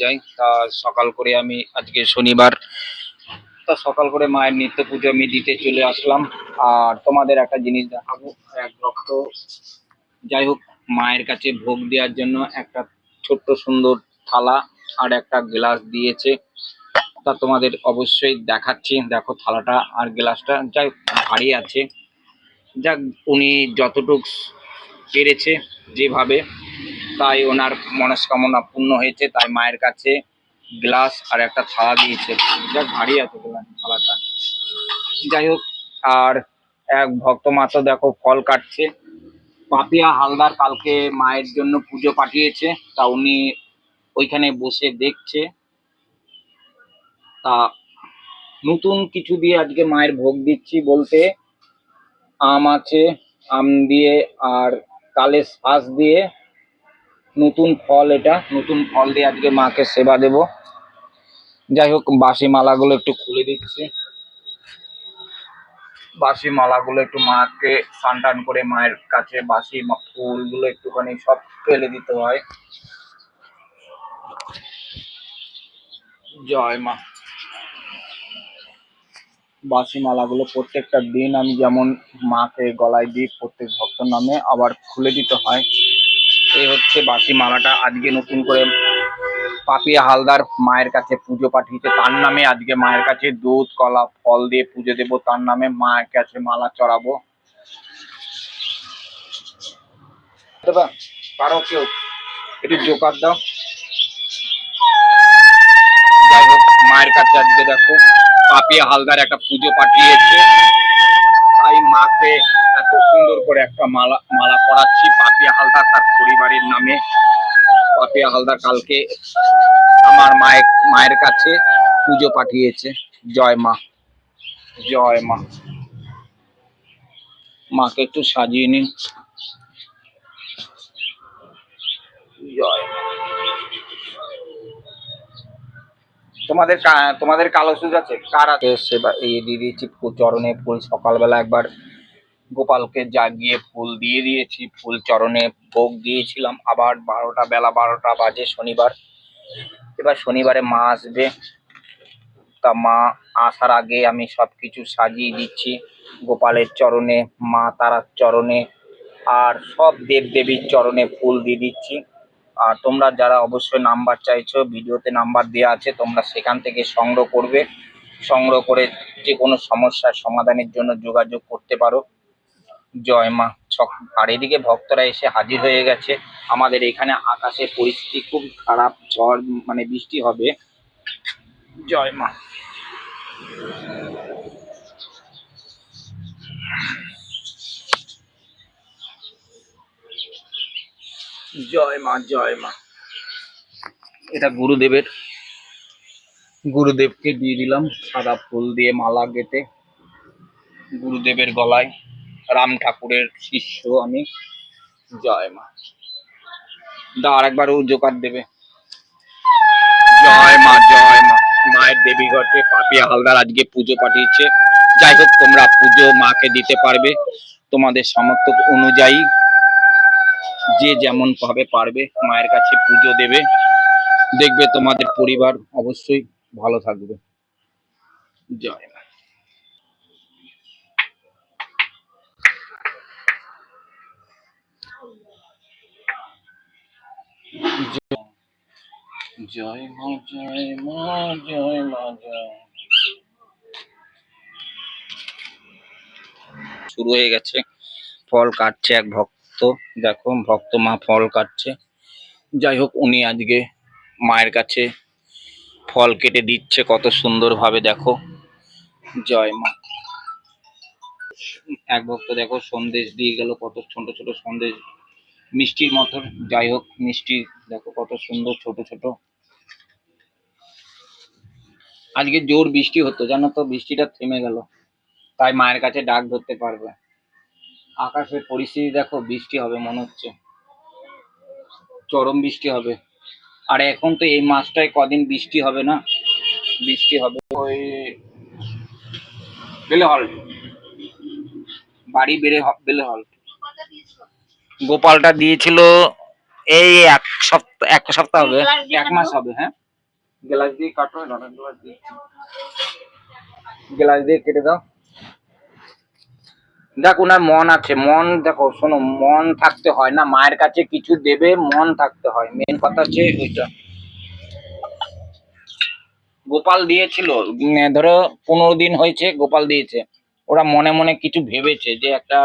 যাই তা সকাল করে আমি আজকে শনিবার, তা সকাল করে মায়ের নিত্য পুজো আমি দিতে চলে আসলাম। আর তোমাদের একটা জিনিস দেখাবো, এক রক্ত যাই হোক, মায়ের কাছে ভোগ দেওয়ার জন্য একটা ছোট্ট সুন্দর থালা আর একটা গ্লাস দিয়েছে। তা তোমাদের অবশ্যই দেখাচ্ছি। দেখো থালাটা আর গ্লাসটা, যাই ভারী আছে। যাক, উনি যতটুক পেরেছে যেভাবে, তাই ওনার মনস্কামনা পূর্ণ হয়েছে, তাই মায়ের কাছে গ্লাস আর একটা থালা দিয়েছে। যাক ভারী আছে থালাটা। যাই হোক, আর এক ভক্ত মাত্র দেখো ফল কাটছে। পাপিয়া হালদার কালকে মায়ের জন্য পুজো পাঠিয়েছে, তা উনি ওইখানে বসে দেখছে। তা নতুন কিছু দিয়ে আজকে মায়ের ভোগ দিচ্ছি বলতে, আম আছে, আম দিয়ে আর কালে শ্বাস দিয়ে নতুন ফল এটা, নতুন ফল দিয়ে আজকে মাকে সেবা দেব। যাই হোক, বাসি মালাগুলো একটু খুলে দিচ্ছি। বাসি মালাগুলো একটু মাকে স্নান টান করে মায়ের কাছে, বাসি ফুলগুলো একটুখানি সব ফেলে দিতে হয়। জয় মা। বাসি মালাগুলো প্রত্যেকটা দিন আমি যেমন মাকে গলায় দিই প্রত্যেক ভক্তর নামে আবার খুলে দিতে হয়। এই হচ্ছে বাসি মালাটা আজকে নতুন করে পাপিয়া হালদার মায়ের কাছে পুজো পাঠিয়েছে। তার নামে আজকে মায়ের কাছে দুধ, কলা, ফল দিয়ে পুজো দেবো। তার নামে মায়ের কাছে মালা চড়াবো? পারো কেউ? একটু জোকার দাও। যাই হোক, মায়ের কাছে আজকে দেখো। পাপিয়া হালদার একটা পুজো পাঠিয়েছে। তাই মাকে এত সুন্দর করে একটা মালা মালা পরাচ্ছি। পাপিয়া হালদার তার পরিবারের নামে। পাপিয়া হালদার কালকে আমার মায়ের মায়ের কাছে পুজো পাঠিয়েছে। জয় মা। জয় মা। মাকে একটু সাজিয়ে নিন। জয় মা। তোমাদের তোমাদের কালো সুজ আছে? কার আছে? সেবা এই দিয়ে দিয়েছি চরণে ফুল, সকালবেলা একবার গোপালকে জাগিয়ে ফুল দিয়ে দিয়েছি, ফুল চরণে ভোগ দিয়েছিলাম। আবার বারোটা বেলা বারোটা বাজে শনিবার। এবার শনিবারে মা আসবে। তা মা আসার আগে আমি সব কিছু সাজিয়ে দিচ্ছি। গোপালের চরণে, মা তারার চরণে, আর সব দেব দেবীর চরণে ফুল দিয়ে দিচ্ছি। আর তোমরা যারা অবশ্যই নাম্বার চাইছো, ভিডিওতে নাম্বার দেওয়া আছে, তোমরা সেখান থেকে সংগ্রহ করবে। সংগ্রহ করে যে কোনো সমস্যার সমাধানের জন্য যোগাযোগ করতে পারো। জয় মা ছক। আর এদিকে ভক্তরা এসে হাজির হয়ে গেছে। আমাদের এখানে আকাশের পরিস্থিতি খুব খারাপ, ঝড় মানে বৃষ্টি হবে। জয় মা। জয় মা জয় মা। এটা গুরুদেবের। গুরুদেবকে দিয়ে দিলাম, সাদা ফুল দিয়ে মালা গেঁথে। গুরুদেবের গলায় রাম ঠাকুরের শিষ্য আমি। জয় মা। দা আরেকবার জোকার দেবে। জয় মা জয় মা। মায়ের দেবী ঘটে, পাপিয়া হালদার আজকে পুজো পাঠিয়েছে। যাই হোক, তোমরা পুজো মাকে দিতে পারবে। তোমাদের সামর্থ্য অনুযায়ী যে যেমন ভাবে পারবে মায়ের কাছে পুজো দেবে। দেখবে তোমাদের পরিবার অবশ্যই ভালো থাকবে। জয় মা। জয় মা জয় মা জয় মা জয় শুরু হয়ে গেছে। ফল কাটছে এক ভক্ত। দেখো, ভক্ত মা ফল কাটছে। যাই হোক, উনি আজকে মায়ের কাছে ফল কেটে দিচ্ছে, কত সুন্দরভাবে, দেখো। জয় মা। এক ভক্ত, দেখো, সন্দেশ দিয়ে গেল, কত ছোট ছোট সন্দেশ। মিষ্টির মতন, যাই হোক, মিষ্টি, দেখো, কত সুন্দর ছোট ছোট। আজকে জোর বৃষ্টি হতো, জানো তো, বৃষ্টিটা থেমে গেল। তাই মায়ের কাছে ডাক ধরতে পারবে। আকাশের পরিস্থিতি দেখো, বৃষ্টি হবে মনে হচ্ছে। চরম বৃষ্টি হবে। আর এখন তো এই মাসটায় কদিন বৃষ্টি হবে না? বৃষ্টি হবে ওই বেলে হল বাড়ি বেড়ে বেলে হল গোপালটা দিয়েছিল এই এক সপ্তাহ এক সপ্তাহ হবে। এক মাস হবে হ্যাঁ? গ্লাস দিয়ে কাটো গ্লাস দিয়ে কেটে দাও। দেখ ওনার মন আছে। মন দেখো শোনো মন থাকতে হয় না। মায়ের কাছে কিছু দেবে মন থাকতে হয়। মেন কথা হচ্ছে ওইটা গোপাল দিয়েছিল। ধরো পনেরো দিন হয়েছে গোপাল দিয়েছে। ওরা মনে মনে কিছু ভেবেছে যে একটা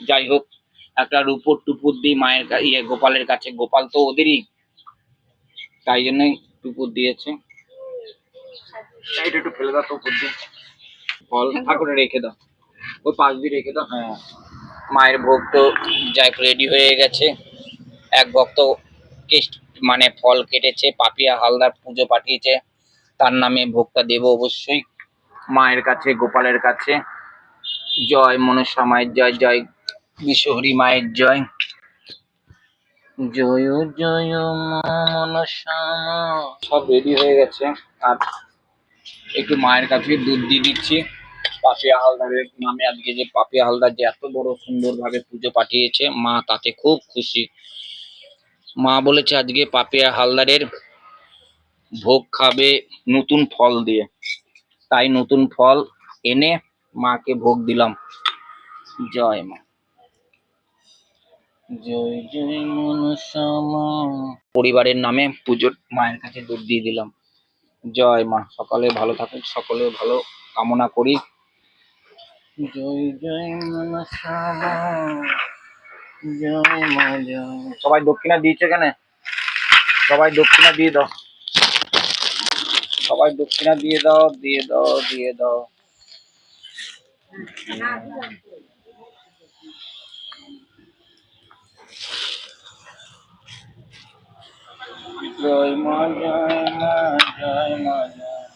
যাই হোক একটা রূপোর টুপুর দিই মায়ের ইয়ে গোপালের কাছে। গোপাল তো ওদেরই। তাই জন্যই টুপুর দিয়েছে। একটু ফেলে দাও টুপুর দিয়ে। ফল ঠাকুরে রেখে দাও। ওই পাশ দিয়ে রেখে দাও। হ্যাঁ। মায়ের ভোগ তো যাই রেডি হয়ে গেছে। এক ভক্ত মানে ফল কেটেছে পাপিয়া হালদার পুজো পাঠিয়েছে। তার নামে ভোগটা দেবো অবশ্যই। মায়ের কাছে গোপালের কাছে। জয় মনসা মায়ের জয় জয় বিশ্বহরি মায়ের জয়। জয় জয় মনসা। সব রেডি হয়ে গেছে। আর একটু মায়ের কাছে দুধ দিয়ে দিচ্ছি। পাপিয়া হালদারের নামে আজকে যে পাপিয়া হালদার যে এত বড় সুন্দরভাবে পুজো পাঠিয়েছে মা তাতে খুব খুশি। মা বলেছে আজকে পাপিয়া হালদারের ভোগ খাবে নতুন ফল দিয়ে। তাই নতুন ফল এনে মাকে ভোগ দিলাম। জয় মা। জয় জয় মনসা মা। পরিবারের নামে পুজোর মায়ের কাছে দুধ দিয়ে দিলাম। জয় মা। সকালে ভালো থাকুক সকলে ভালো কামনা করি জয় জয় মনসা মা জয় মা জয় সবাই দক্ষিণা দিয়েছে কেন সবাই দক্ষিণা দিয়ে দাও সবাই দক্ষিণা দিয়ে দাও দিয়ে দাও দিয়ে দাও জয় মা জয় মা জয় মা জয়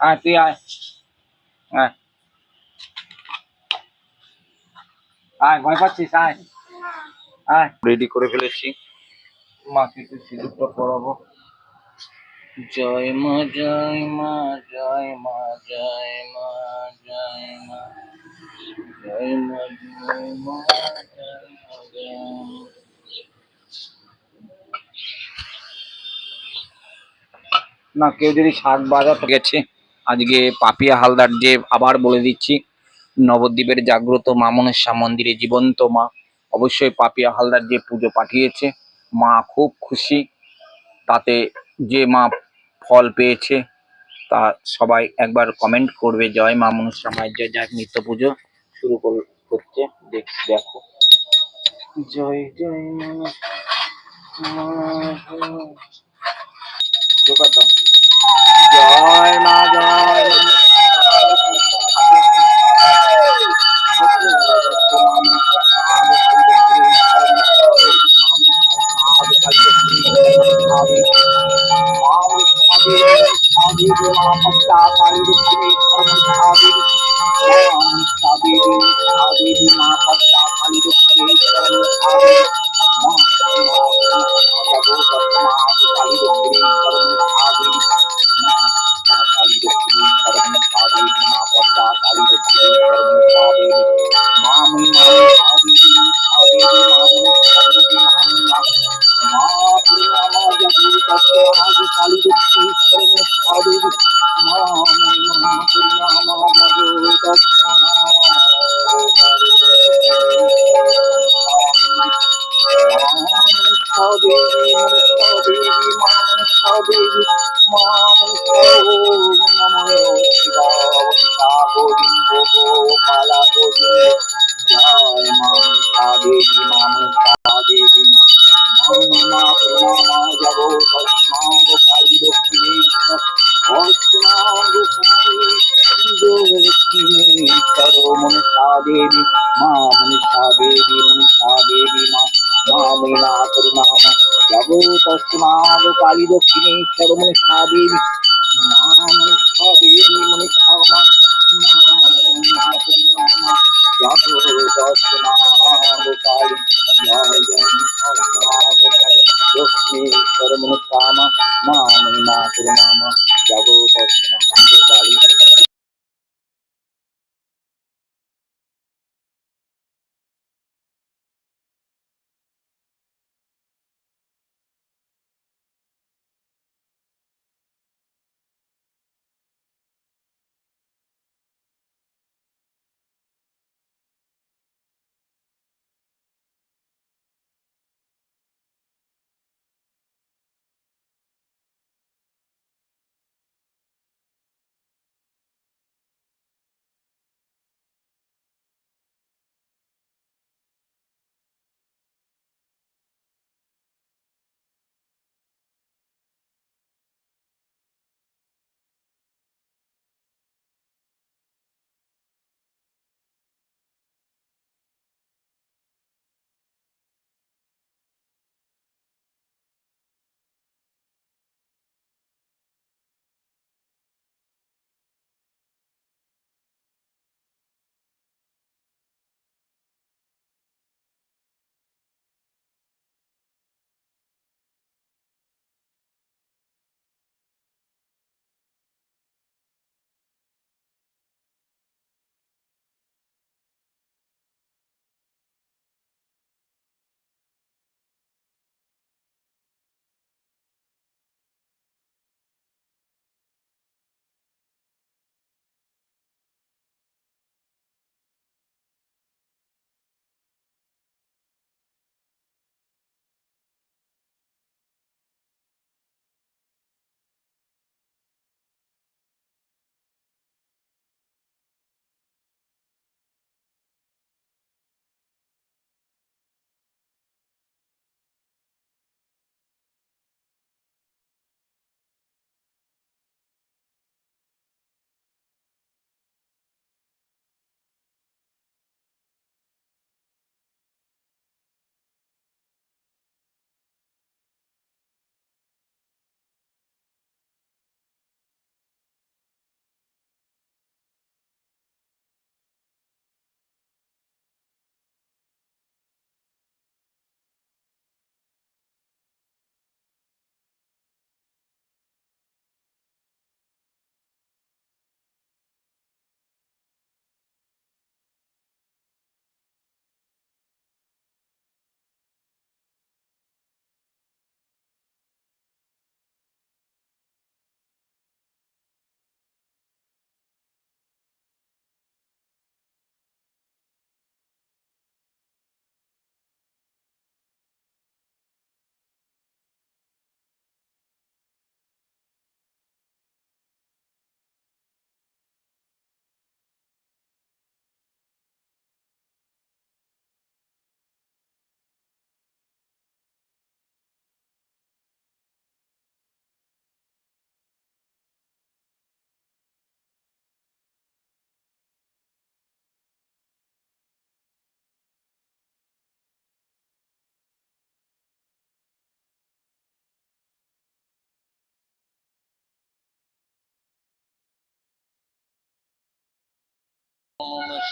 আয় তুই আয় আয় আয় ভয় পাচ্ছিস আয়। আয়। রেডি করে ফেলেছি। মাকে একটু সিঁদুরটা পরাবো। জয় মা জয় মা জয় মা জয় মা জয় মা। জয় মা জয় মা জয় মা জয় মা। না কেউ যদি শাক বাজাতে গেছে। আজকে পাপিয়া হালদার যে আবার বলে দিচ্ছি নবদ্বীপের জাগ্রত মা মনসা মন্দিরে জীবন্ত মা অবশ্যই পাপিয়া হালদার যে পুজো পাঠিয়েছে মা খুব খুশি তাতে যে মা ফল পেয়েছে তা সবাই একবার কমেন্ট করবে জয় মা মনসা মায়ের জয় জয় নিত্য পুজো শুরু কর- করছে দেখ দেখো জয় জয়। জোগাড় দাও জয় মা জয়। মা দক্ষিণেশ্বর মানে কাবেরী মা মানে কাবেরী মানে ক্ষমা দক্ষিণেশ্বর মানে কামা মা মানে মা করুণামা জগত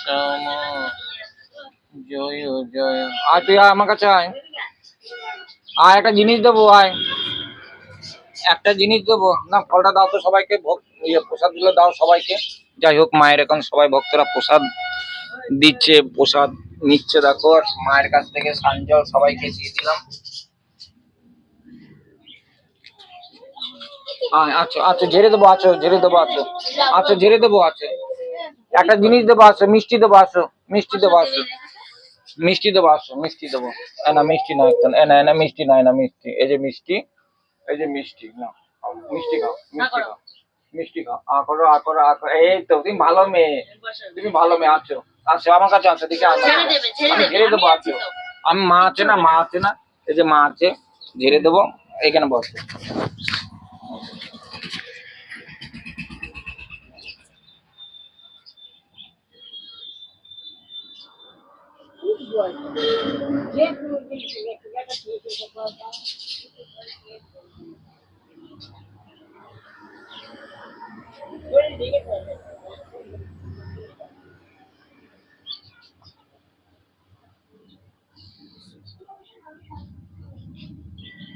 শ্যামা জয় জয়। আয় তুই আয় আমার কাছে আয়। আয়, একটা জিনিস দেবো, আয়। একটা জিনিস দেবো। না, ফলটা দাও তো সবাইকে, ভোগ ইয়ে প্রসাদগুলো দাও সবাইকে। যাই হোক, মায়ের এখন সবাই ভক্তরা প্রসাদ দিচ্ছে, প্রসাদ নিচ্ছে, দেখো মায়ের কাছ থেকে সাঞ্জল সবাইকে দিয়ে দিলাম। আচ্ছা আচ্ছা ঝেড়ে দেবো আছো ঝেড়ে দেবো আছো আচ্ছা ঝেড়ে দেবো আছে একটা জিনিস দেবো আসো মিষ্টি দেবো আসো মিষ্টি দেবো আসো। মিষ্টি দেবো আসো মিষ্টি দেবো। না মিষ্টি নয় একটা এ না না মিষ্টি নয় না মিষ্টি। এই যে মিষ্টি এই যে মিষ্টি না মিষ্টি খাও মিষ্টি খাও মিষ্টি খাও। আ করো আ করো আ করো। এই তো তুমি ভালো মেয়ে তুমি ভালো মেয়ে আছো। আমার কাছে দেখে আমি দেবো আছো আমি মা আছে না মা আছে না এই যে মা আছে ঝেড়ে দেবো এখানে বসো।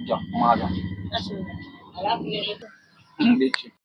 যাও মা যাও আসুন দিচ্ছি